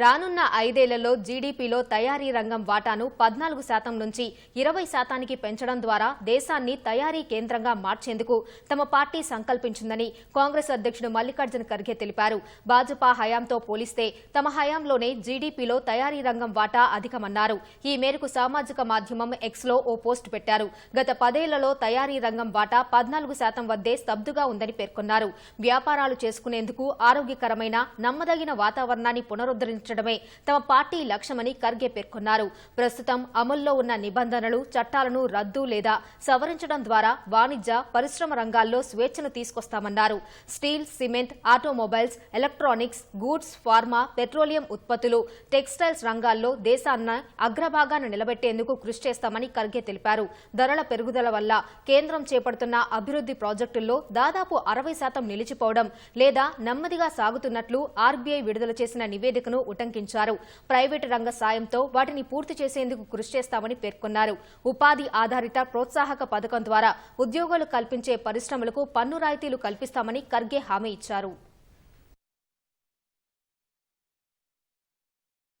రానున్న ఐదేళ్ళలో జీడీపీలో తయారీ రంగం వాటాను పద్నాలుగు శాతం నుంచి ఇరవై శాతానికి పెంచడం ద్వారా దేశాన్ని తయారీ కేంద్రంగా మార్చేందుకు తమ పార్టీ సంకల్పించిందని కాంగ్రెస్ అధ్యక్షుడు మల్లికార్జున ఖర్గే తెలిపారు. భాజపా హయాంతో పోలిస్తే తమ హయాంలోనే జీడీపీలో తయారీ రంగం వాటా అధికమన్నారు. ఈ మేరకు సామాజిక మాధ్యమం ఎక్స్లో ఓ పోస్ట్ పెట్టారు. గత పదేళ్ళలో తయారీ రంగం వాటా పద్నాలుగు శాతం వద్దే స్తబ్దుగా ఉందని పేర్కొన్నారు. వ్యాపారాలు చేసుకునేందుకు ఆరోగ్యకరమైన నమ్మదగిన వాతావరణాన్ని పునరుద్ధరించడమే తమ పార్టీ లక్ష్యమని ఖర్గే పేర్కొన్నారు. ప్రస్తుతం అమల్లో ఉన్న నిబంధనలు చట్టాలను రద్దు లేదా సవరించడం ద్వారా వాణిజ్య పరిశ్రమ రంగాల్లో స్వేచ్ఛను తీసుకొస్తామన్నారు. Steel cement automobiles electronics goods pharma petroleum ఉత్పత్తులు టెక్స్టైల్స్ రంగాల్లో దేశాన్ని అగ్రభాగాన్ని నిలబెట్టేందుకు కృషి చేస్తామని ఖర్గే తెలిపారు. ధరల పెరుగుదల వల్ల కేంద్రం చేపడుతున్న అభివృద్ది ప్రాజెక్టుల్లో దాదాపు అరవై శాతం నిలిచిపోవడం లేదా నెమ్మదిగా సాగుతున్నట్లు ఆర్బీఐ విడుదల చేసిన నివేదికను ఉటంకించారు. ప్రైవేటు రంగ సాయంతో వాటిని పూర్తి చేసేందుకు కృషి చేస్తామని పేర్కొన్నారు. ఉపాధి ఆధారిత ప్రోత్సాహక పథకం ద్వారా ఉద్యోగాలు కల్పించే పరిశ్రమలకు పన్ను రాయితీలు కల్పిస్తామని ఖర్గే హామీ ఇచ్చారు.